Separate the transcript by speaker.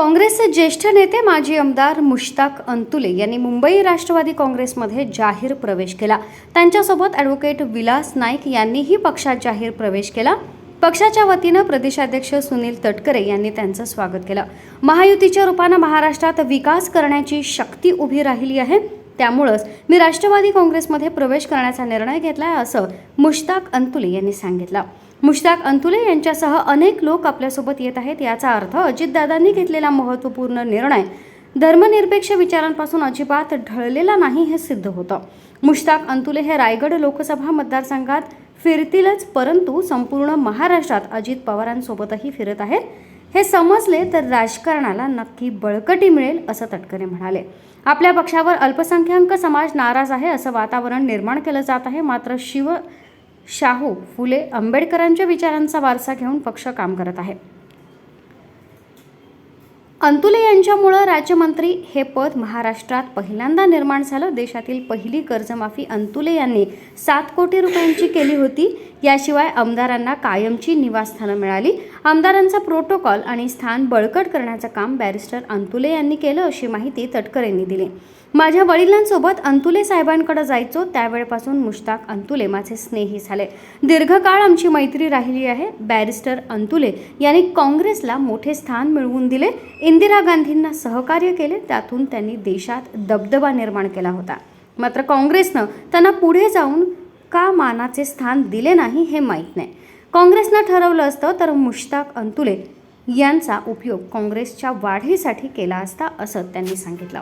Speaker 1: काँग्रेसचे ज्येष्ठ नेते माजी आमदार मुश्ताक अंतुले यांनी मुंबई राष्ट्रवादी काँग्रेसमध्ये जाहीर प्रवेश केला. त्यांच्यासोबत ॲडव्होकेट विलास नाईक यांनीही पक्षात जाहीर प्रवेश केला. पक्षाच्या वतीनं प्रदेशाध्यक्ष सुनील तटकरे यांनी त्यांचं स्वागत केलं. महायुतीच्या रूपानं महाराष्ट्रात विकास करण्याची शक्ती उभी राहिली आहे. त्यामुळंच मी राष्ट्रवादी काँग्रेसमध्ये प्रवेश करण्याचा निर्णय घेतलाय असं मुश्ताक अंतुले यांनी सांगितलं. मुश्ताक अंतुले यांच्यासह अनेक लोक आपल्यासोबत येत आहेत. याचा अर्थ अजितदादांनी घेतलेला महत्त्वपूर्ण निर्णय धर्मनिरपेक्ष विचारांपासून अजिबात ढळलेला नाही हे सिद्ध होतं. मुश्ताक अंतुले हे रायगड लोकसभा मतदारसंघात फिरतीलच परंतु संपूर्ण महाराष्ट्रात अजित पवारांसोबतही फिरत आहेत. हे समजले तर राजकारणाला नक्की बळकटी मिळेल असं तटकरे म्हणाले. आपल्या पक्षावर अल्पसंख्याक समाज नाराज आहे असं वातावरण निर्माण केलं जात आहे. मात्र शिव शाहू फुले आंबेडकरांच्या विचारांचा वारसा घेऊन पक्ष काम करत आहे. अंतुले यांच्यामुळं राज्यमंत्री हे पद महाराष्ट्रात पहिल्यांदा निर्माण झालं. देशातील पहिली कर्जमाफी अंतुले यांनी सात कोटी रुपयांची केली होती. याशिवाय आमदारांना कायमची निवासस्थानं मिळाली. आमदारांचा प्रोटोकॉल आणि स्थान बळकट करण्याचं काम बॅरिस्टर अंतुले यांनी केलं अशी माहिती तटकर यांनी दिली. माझ्या वडिलांसोबत अंतुले साहेबांकडे जायचो त्यावेळपासून मुश्ताक अंतुले माझे स्नेही झाले. दीर्घकाळ आमची मैत्री राहिली आहे. बॅरिस्टर अंतुले यांनी काँग्रेसला मोठे स्थान मिळवून दिले. इंदिरा गांधींना सहकार्य केले. त्यातून त्यांनी देशात दबदबा निर्माण केला होता. मात्र काँग्रेसनं त्यांना पुढे जाऊन का मानाचे स्थान दिले नाही हे माहीत नाही. काँग्रेसनं ठरवलं असतं तर मुश्ताक अंतुले यांचा उपयोग काँग्रेसच्या वाढीसाठी केला असता असं त्यांनी सांगितलं.